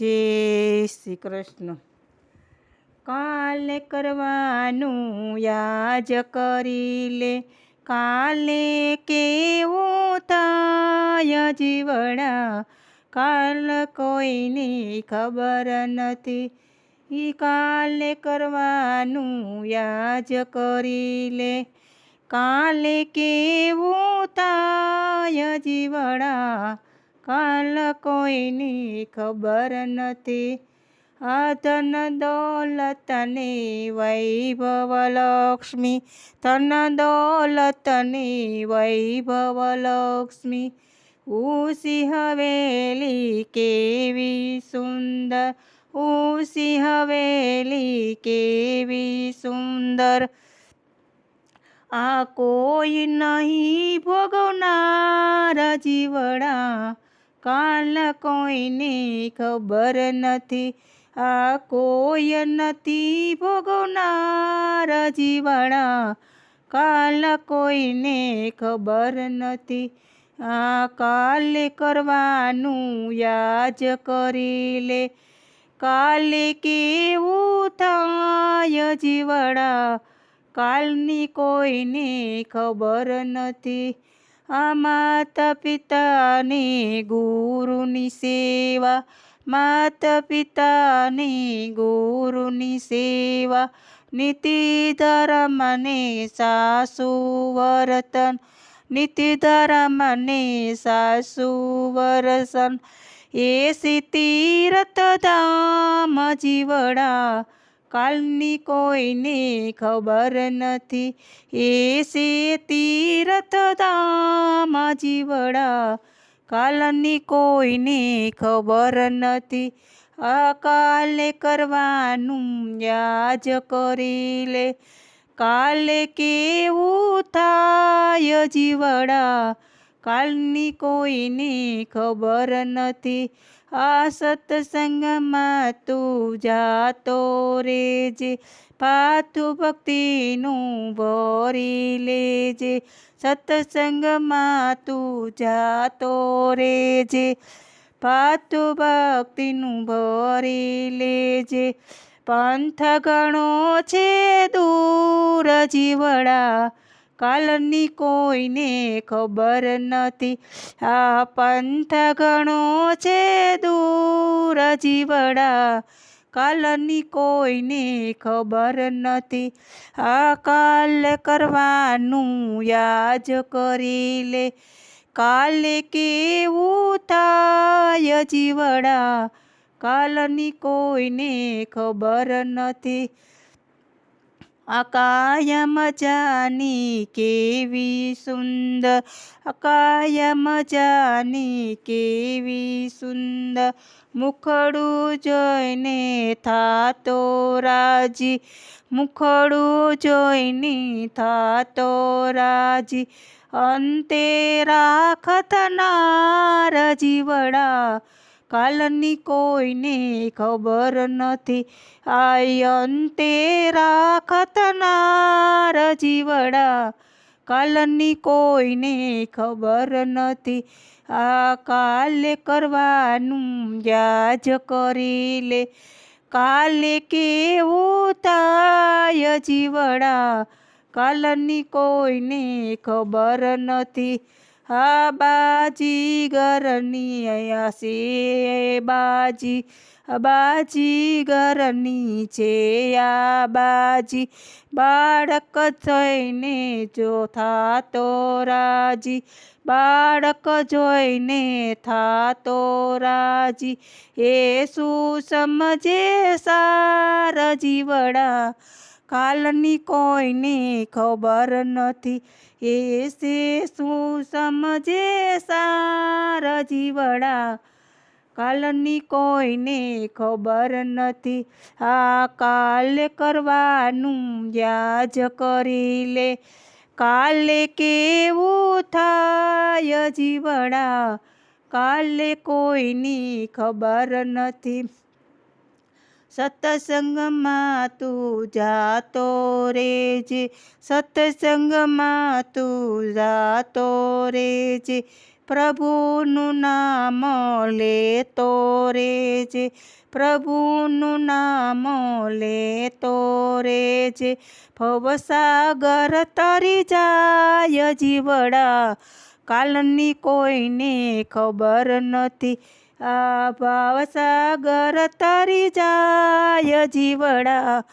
જય શ્રી કૃષ્ણ કાલે કરવાનું યાજ કરી લે. કાલે કેવું થાય જીવડા કાલ કોઈની ખબર નથી. ઈ કાલે કરવાનું યાજ કરી લે. કાલે કેવું થાય જીવડા કાલ કોઈની ખબર નથી. ધન દોલતને વૈભવ લક્ષ્મી ધન દોલતને વૈભવ લક્ષ્મી ઉસી હવેલી કેવી સુંદર ઉસી હવેલી કેવી સુંદર. આ કોઈ નહીં ભોગવનાર જીવડા કાલ કોઈને ખબર નથી, આ કોઈ નથી ભોગવનાર જીવાણા. કાલ કોઈને ખબર નથી, આ કાલે કરવાનું યાજ કરી લે. કાલે કેવું થાય જીવાડા કાલની કોઈને ખબર નથી આ માતા પિતાની ગુરુની સેવા માતા પિતાની ગુરુની સેવા, નીતિ ધર્મને સાસુ વરતન નીતિ ધર્મને સાસુ વરસન એ તીરથ ધામ જીવડા કાલની કોઈને ખબર નથી. એ સે દામા જીવડા. કાલની કોઈને ખબર નથી. અકાલે કાલે કરવાનું યાજ કરી લે. કાલે કેવું થાય જીવડા? કાલની કોઈને ખબર નથી. આ સત્સંગમાં તું જાતો રેજે, પાથું ભક્તિનું ભરી લેજે. સત્સંગમાં તું જાતો રેજે, પાથું ભક્તિનું ભરી લેજે. પંથ ગણો છે દૂર જીવડા કાલની કોઈને ખબર નથી. આ પંથ ઘણો છે દૂર જીવડા. કાલની કોઈને ખબર નથી. આ કાલ કરવાનું યાજ કરી લે. કાલે કેવું થાય જીવડા? કાલની કોઈને ખબર નથી. અકાય મજાની કેવી સુંદર અકાય મજાની કેવી સુંદર મુખડું જોઈને થાતો રાજી મુખડું જોઈને થાતો રાજી અંતે રાખતનાર જીવડા કાલની કોઈને ખબર નથી. આયંતે રાખતનાર જીવડા. કાલની કોઈને ખબર નથી. આ કાલે કરવાનું યાજ કરી લે. કાલે કેવો થાય જીવડા. કાલની કોઈને ખબર નથી. હા બાજી ઘરની અહીંયા છે બાજી બાજી ઘરની છે આ બાજી બાળક જોઈને જો થાતો રાજી, બાળક જોઈને થાતો રાજી. એ શું સમજે સાર જીવડા કાલની કોઈને ખબર નથી. એ સે શું સમજે સાર જીવડા? કાલની કોઈને ખબર નથી. આ કાલે કરવાનું યાજ કરી લે. કાલે કેવું થાય જીવડા? કાલે કોઈની ખબર નથી. સત્સંગમાં તું જાતો રેજે, સત્સંગમાં તું જાતો રેજે, પ્રભુનું નામ લેતો રેજે, પ્રભુનું નામ લેતો રેજે, ભવસાગર તરી જાય જીવડા, કાલની કોઈને ખબર નથી આ ભાવસાગર તરી જાય જીવડા.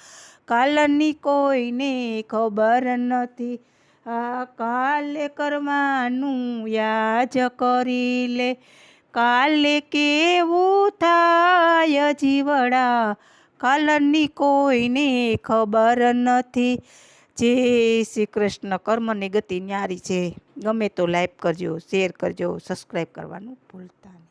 કાલની કોઈને ખબર નથી. આ કાલે કરવાનું યાજ કરી લે. કાલે કેવું થાય જીવડા. કાલની કોઈને ખબર નથી. જે શ્રી કૃષ્ણ. કર્મની ગતિ ન્યારી છે. ગમે તો લાઈક કરજો, શેર કરજો, સબસ્ક્રાઈબ કરવાનું ભૂલતા નહીં